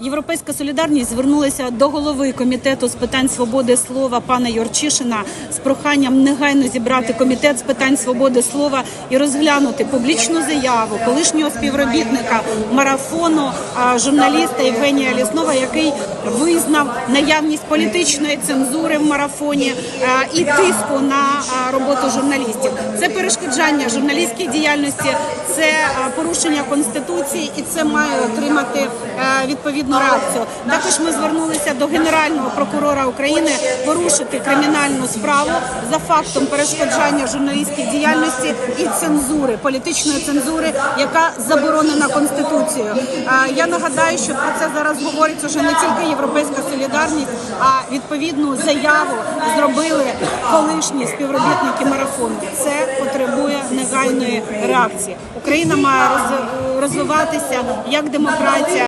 Європейська солідарність звернулася до голови комітету з питань свободи слова пана Юрчишина з проханням негайно зібрати комітет з питань свободи слова і розглянути публічну заяву колишнього співробітника марафону журналіста Євгенія Ліснова, який визнав наявність політичної цензури в марафоні і тиску на роботу журналістів. Це перешкоджання журналістській діяльності, це порушення конституції, і це має отримати е, відповідну реакцію. Також ми звернулися до генерального прокурора України порушити кримінальну справу за фактом перешкоджання журналістській діяльності і цензури, політичної цензури, яка заборонена конституцією. Е, Я нагадаю, що про це зараз говорить уже не тільки європейська солідарність, а відповідну заяву зробили колишні співробітники марафону. Це потребує негайної реакції. Україна має роз- розвиватися як демократія.